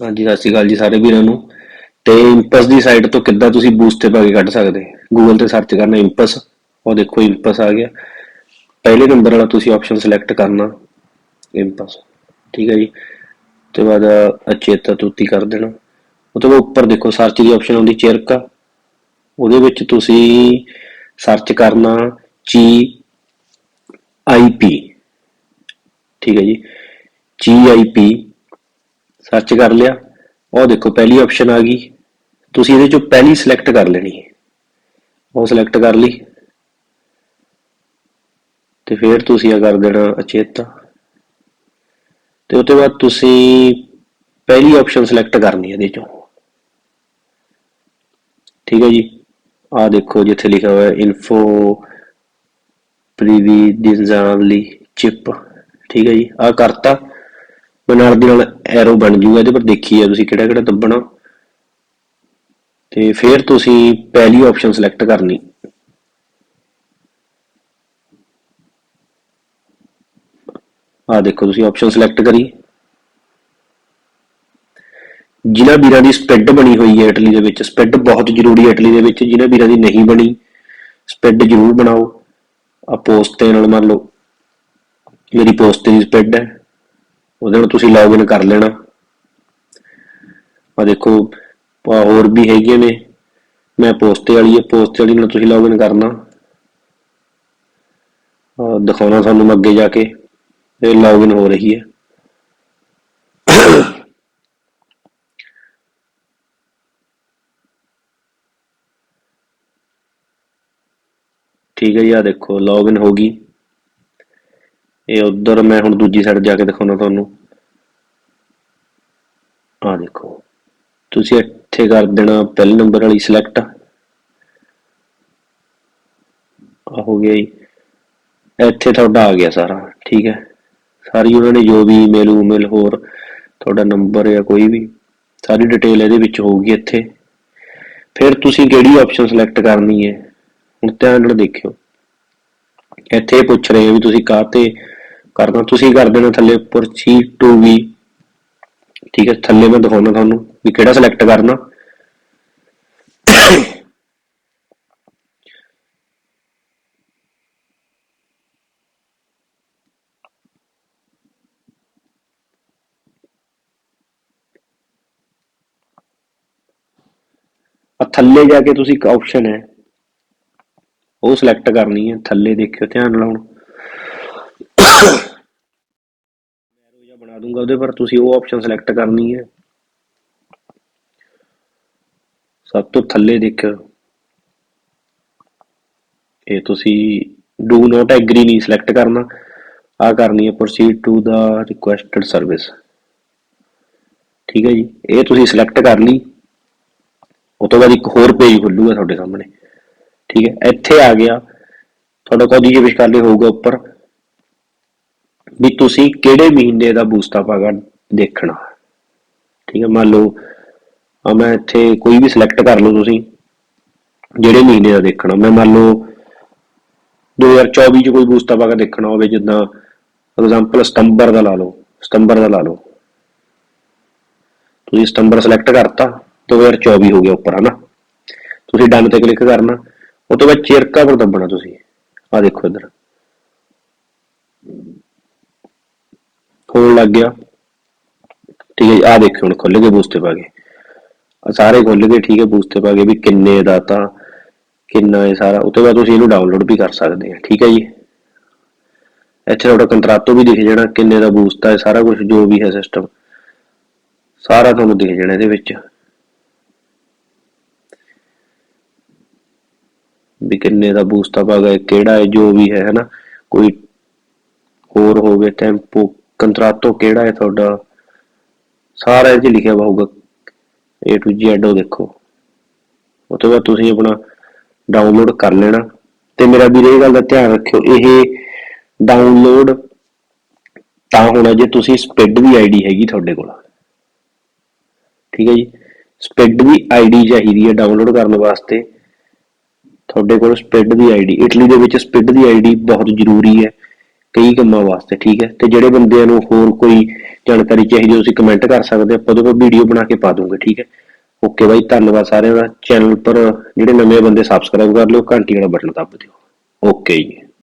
ਹਾਂਜੀ, ਸਤਿ ਸ਼੍ਰੀ ਅਕਾਲ ਜੀ ਸਾਰੇ ਵੀਰਾਂ ਨੂੰ। ਤੇ ਇੰਪਸ ਦੀ ਸਾਈਟ ਤੋਂ ਕਿੱਦਾਂ ਤੁਸੀਂ ਬੂਸਟ ਤੇ ਪਾ ਕੇ ਕੱਢ ਸਕਦੇ? ਗੂਗਲ ਤੇ ਸਰਚ ਕਰਨਾ ਇੰਪਸ ਉਹ ਦੇਖੋ ਇੰਪਸ ਆ ਗਿਆ। ਪਹਿਲੇ ਨੰਬਰ ਵਾਲਾ ਤੁਸੀਂ ਆਪਸ਼ਨ ਸਿਲੈਕਟ ਕਰਨਾ ਇੰਪਸ ਠੀਕ ਹੈ ਜੀ? ਤੇ ਬਾਅਦ ਅਚੇਤਾ ਤੁਤੀ ਕਰ ਦੇਣਾ। ਉਹ ਤੋਂ ਬਾਅਦ ਉੱਪਰ ਦੇਖੋ ਸਰਚ ਦੀ ਆਪਸ਼ਨ ਆਉਂਦੀ ਚਿਰਕਾ। ਉਹਦੇ ਵਿੱਚ ਤੁਸੀਂ ਸਰਚ ਕਰਨਾ ਚੀ ਆਈਪੀ ਠੀਕ ਹੈ ਜੀ? ਜੀ ਆਈਪੀ ਸਰਚ ਕਰ ਲਿਆ। ਉਹ ਦੇਖੋ, ਪਹਿਲੀ ਆਪਸ਼ਨ ਆ ਗਈ। ਤੁਸੀਂ ਇਹਦੇ ਚੋਂ ਪਹਿਲੀ ਸਿਲੈਕਟ ਕਰ ਲੈਣੀ ਹੈ। ਉਹ ਸਿਲੈਕਟ ਕਰ ਲਈ। ਤੇ ਫਿਰ ਤੁਸੀਂ ਆ ਕਰ ਦੇਣਾ ਅਚੇਤਾ। ਤੇ ਉਸ ਤੋਂ ਬਾਅਦ ਤੁਸੀਂ ਪਹਿਲੀ ਆਪਸ਼ਨ ਸਿਲੈਕਟ ਕਰਨੀ ਹੈ ਇਹਦੇ ਚੋਂ। ਠੀਕ ਹੈ ਜੀ। ਆ ਦੇਖੋ, ਜਿੱਥੇ ਲਿਖਿਆ ਹੋਇਆ ਇਨਫੋ ਪ੍ਰੀਵੀ ਦਿਨਜ਼ਾਲੀ ਚਿਪ ਠੀਕ ਹੈ ਜੀ। ਆ ਕਰਤਾ। ਨਾਲ ਦੀ ਨਾਲ ਐਰੋ ਬਣ ਜੂਗਾ ਇਹਦੇ ਪਰ ਦੇਖੀ ਆ ਤੁਸੀਂ ਕਿਹੜਾ ਕਿਹੜਾ ਦੱਬਣਾ। ਤੇ ਫਿਰ ਤੁਸੀਂ ਪਹਿਲੀ ਆਪਸ਼ਨ ਸਿਲੈਕਟ ਕਰਨੀ। ਆ ਦੇਖੋ ਤੁਸੀਂ ਆਪਸ਼ਨ ਸਿਲੈਕਟ ਕਰੀ। ਜਿਨ੍ਹਾਂ ਵੀਰਾਂ ਦੀ ਸਪਿਡ ਬਣੀ ਹੋਈ ਹੈ ਇਟਲੀ ਦੇ ਵਿੱਚ ਸਪਿਡ ਬਹੁਤ ਜ਼ਰੂਰੀ ਹੈ ਇਟਲੀ ਦੇ ਵਿੱਚ, ਜਿਨ੍ਹਾਂ ਵੀਰਾਂ ਦੀ ਨਹੀਂ ਬਣੀ ਸਪਿਡ ਜ਼ਰੂਰ ਬਣਾਓ। ਆ ਪੋਸਟ ਤੇ ਨਾਲ ਮੰਨ ਲਓ, ਮੇਰੀ ਪੋਸਟ ਦੀ ਸਪਿਡ ਹੈ। ਉਹਦੇ ਨਾਲ ਤੁਸੀਂ ਲੌਗਇਨ ਕਰ ਲੈਣਾ। ਆ ਦੇਖੋ ਹੋਰ ਵੀ ਹੈਗੀਆਂ ਨੇ। ਮੈਂ ਪੋਸਟ ਵਾਲੀ ਹੈ ਪੋਸਟ ਵਾਲੀ ਨਾਲ ਤੁਸੀਂ ਲੌਗਇਨ ਕਰਨਾ। ਦਿਖਾਉਣਾ ਤੁਹਾਨੂੰ ਮੈਂ ਅੱਗੇ ਜਾ ਕੇ, ਇਹ ਲੌਗਇਨ ਹੋ ਰਹੀ ਹੈ ਠੀਕ ਹੈ ਜੀ ਆ ਦੇਖੋ ਲੌਗਇਨ ਹੋ ਗਈ। ਇਹ ਉਧਰ ਮੈਂ ਹੁਣ ਦੂਜੀ ਸਾਈਡ ਜਾ ਕੇ ਦਿਖਾਉਣਾ ਤੁਹਾਨੂੰ। ਆ ਦੇਖੋ। ਤੁਸੀਂ ਇੱਥੇ ਕਰ ਦੇਣਾ ਪਹਿਲੇ ਨੰਬਰ ਵਾਲੀ ਸਿਲੈਕਟ ਆ ਹੋ ਗਿਆ ਜੀ। ਇੱਥੇ ਤੁਹਾਡਾ ਆ ਗਿਆ ਸਾਰਾ, ਠੀਕ ਹੈ? ਸਾਰੀ ਉਹਨਾਂ ਨੇ ਜੋ ਵੀ ਈਮੇਲ ਊਮੇਲ ਹੋਰ, ਤੁਹਾਡਾ ਨੰਬਰ ਜਾਂ ਕੋਈ ਵੀ, ਸਾਰੀ ਡਿਟੇਲ ਇਹਦੇ ਵਿੱਚ ਹੋਊਗੀ ਇੱਥੇ। ਫਿਰ ਤੁਸੀਂ ਕਿਹੜੀ ਆਪਸ਼ਨ ਸਿਲੈਕਟ ਕਰਨੀ ਹੈ? ਹੁਣ ਧਿਆਨ ਨਾਲ ਦੇਖਿਓ। ਇੱਥੇ ਪੁੱਛ ਰਹੇ ਆ ਵੀ ਤੁਸੀਂ ਕਾਹ ਤੇ ਕਰਨਾ ਤੁਸੀਂ ਕਰ ਦੇਣਾ ਥੱਲੇ ਉੱਪਰ ਸੀ 2 ਵੀ ਠੀਕ ਹੈ, ਥੱਲੇ ਮੈਂ ਦਿਖਾਉਣਾ ਤੁਹਾਨੂੰ ਵੀ ਕਿਹੜਾ ਸਿਲੈਕਟ ਕਰਨਾ। ਥੱਲੇ ਜਾ ਕੇ ਤੁਸੀਂ ਇੱਕ ਆਪਸ਼ਨ ਹੈ। ਉਹ ਸਿਲੈਕਟ ਕਰਨੀ ਹੈ। ਥੱਲੇ ਦੇਖਿਓ, ਧਿਆਨ ਨਾਲ ਹੁਣ। ਬਣਾ ਦੂੰਗਾ ਉਹਦੇ, ਪਰ ਤੁਸੀਂ ਉਹ ਆਪਸ਼ਨ ਸਿਲੈਕਟ ਕਰਨੀ ਹੈ। ਸਭ ਤੋਂ ਥੱਲੇ ਦੇਖਿਓ ਇਹ ਤੁਸੀਂ ਡੂ ਨਾਟ ਐਗਰੀ ਨਹੀਂ ਸਿਲੈਕਟ ਕਰਨਾ। ਆ ਕਰਨੀ ਹੈ proceed to the requested service ਠੀਕ ਹੈ ਜੀ, ਇਹ ਤੁਸੀਂ ਸਿਲੈਕਟ ਕਰ ਲਈ। ਉਹ ਤੋਂ ਬਾਅਦ ਇੱਕ ਹੋਰ ਪੇਜ ਖੁੱਲੂਗਾ ਤੁਹਾਡੇ ਸਾਹਮਣੇ। ਠੀਕ ਹੈ, ਇੱਥੇ ਆ ਗਿਆ। ਤੁਹਾਡਾ ਕੋਦੀ ਜੇ ਵਿਸ਼ਕਾਲੇ ਹੋਊਗਾ ਉੱਪਰ। ਵੀ ਤੁਸੀਂ ਕਿਹੜੇ ਮਹੀਨੇ ਦਾ ਬੂਸਤਾ ਪਾਗਾ ਦੇਖਣਾ ਠੀਕ ਹੈ, ਮੰਨ ਲਓ ਆ ਮੈਂ ਇੱਥੇ ਕੋਈ ਵੀ ਸਿਲੈਕਟ ਕਰ ਲਓ ਤੁਸੀਂ, ਜਿਹੜੇ ਮਹੀਨੇ ਦਾ ਦੇਖਣਾ। ਮੈਂ ਮੰਨ ਲਓ 2024 ਚ ਕੋਈ ਬੂਸਟਾ ਪਾਗਾ ਦੇਖਣਾ ਹੋਵੇ, ਜਿੱਦਾਂ ਐਗਜ਼ਾਮਪਲ ਸਤੰਬਰ ਦਾ ਲਾ ਲਓ, ਸਤੰਬਰ ਦਾ ਲਾ ਲਓ। ਤੁਸੀਂ ਸਤੰਬਰ ਸਿਲੈਕਟ ਕਰਤਾ 2024 ਹੋ ਗਿਆ ਉੱਪਰ ਹਨਾ ਤੁਸੀਂ ਡਨ ਤੇ ਕਲਿੱਕ ਕਰਨਾ, ਉਹ ਤੋਂ ਬਾਅਦ ਚਿਰਕਾ ਪਰ ਦੱਬਣਾ ਤੁਸੀਂ। ਆ ਦੇਖੋ ਇੱਧਰ। ਹੋਣ ਲੱਗ ਗਿਆ। ਠੀਕ ਹੈ ਆ ਦੇਖੋ ਹੁਣ ਖੁੱਲ ਗਏ ਬੂਸਟੇ ਪਾ ਗਏ ਆ ਸਾਰੇ ਖੁੱਲ ਗਏ, ਠੀਕ ਹੈ ਬੂਸਟੇ ਪਾ ਗਏ ਵੀ ਕਿੰਨੇ ਦਾ ਤਾਂ ਕਿੰਨਾ ਇਹ ਸਾਰਾ। ਉਹ ਬਾਅਦ ਤੁਸੀਂ ਇਹਨੂੰ ਡਾਊਨਲੋਡ ਵੀ ਕਰ ਸਕਦੇ ਆ, ਠੀਕ ਹੈ ਜੀ। ਇੱਥੇ ਤੁਹਾਡਾ ਕੰਟਰੈਕਟੋ ਵੀ ਦਿਖ ਜਾਣਾ ਕਿੰਨੇ ਦਾ ਬੂਸਟ ਹੈ, ਸਾਰਾ ਕੁਝ ਜੋ ਵੀ ਹੈ ਸਿਸਟਮ ਸਾਰਾ ਤੁਹਾਨੂੰ ਦਿਖ ਜਾਣਾ ਇਹਦੇ ਵਿੱਚ। ਵੀ ਕਿੰਨੇ ਦਾ ਬੂਸਤਾ ਆ ਪਾਗਾ ਕਿਹੜਾ ਹੈ, ਜੋ ਵੀ ਹੈ, ਹਨਾ। ਕੋਈ ਹੋਰ ਹੋਵੇ, ਟੈਂਪੋ ਕੰਟਰਾਟੋ ਕਿਹੜਾ ਹੈ ਤੁਹਾਡਾ? ਸਾਰਾ ਇਹ 'ਚ ਲਿਖਿਆ ਵਾ ਹੋਊਗਾ। A to Z ਉਹ ਦੇਖੋ। ਉਹ ਤੋਂ ਬਾਅਦ ਤੁਸੀਂ ਆਪਣਾ ਡਾਊਨਲੋਡ ਕਰ ਲੈਣਾ। ਤੇ ਮੇਰਾ ਵੀਰੇ, ਇਹ ਗੱਲ ਦਾ ਧਿਆਨ ਰੱਖਿਓ। ਇਹ ਡਾਊਨਲੋਡ ਤਾਂ ਹੋਣਾ ਜੇ ਤੁਸੀਂ ਸਪਿਡ ਦੀ ਆਈਡੀ ਹੈਗੀ ਤੁਹਾਡੇ ਕੋਲ। ਠੀਕ ਹੈ ਜੀ? ਸਪਿਡ ਦੀ ਆਈਡੀ ਚਾਹੀਦੀ ਹੈ ਡਾਊਨਲੋਡ ਕਰਨ ਵਾਸਤੇ। ਤੁਹਾਡੇ ਕੋਲ ਸਪਿਡ ਦੀ ਆਈਡੀ ਇਟਲੀ ਦੇ ਵਿੱਚ ਸਪਿਡ ਦੀ ਆਈਡੀ ਬਹੁਤ ਜ਼ਰੂਰੀ ਹੈ। ਕਈ ਕੰਮਾਂ ਵਾਸਤੇ, ਠੀਕ ਹੈ? ਤੇ ਜਿਹੜੇ ਬੰਦਿਆਂ ਨੂੰ ਹੋਰ ਕੋਈ ਜਾਣਕਾਰੀ ਚਾਹੀਦੀ ਤੁਸੀਂ ਕਮੈਂਟ ਕਰ ਸਕਦੇ ਆਪਾਂ ਉਹਦੇ ਪਰ ਵੀਡੀਓ ਬਣਾ ਕੇ ਪਾ ਦੂੰਗੇ, ਠੀਕ ਹੈ? ਓਕੇ ਬਾਈ, ਧੰਨਵਾਦ ਸਾਰਿਆਂ ਦਾ। ਚੈਨਲ ਪਰ ਜਿਹੜੇ ਨਵੇਂ ਬੰਦੇ ਸਬਸਕ੍ਰਾਈਬ ਕਰ ਲਿਓ, ਘੰਟੀ ਵਾਲਾ ਬਟਨ ਦੱਬ ਦਿਓ। ਓਕੇ ਜੀ।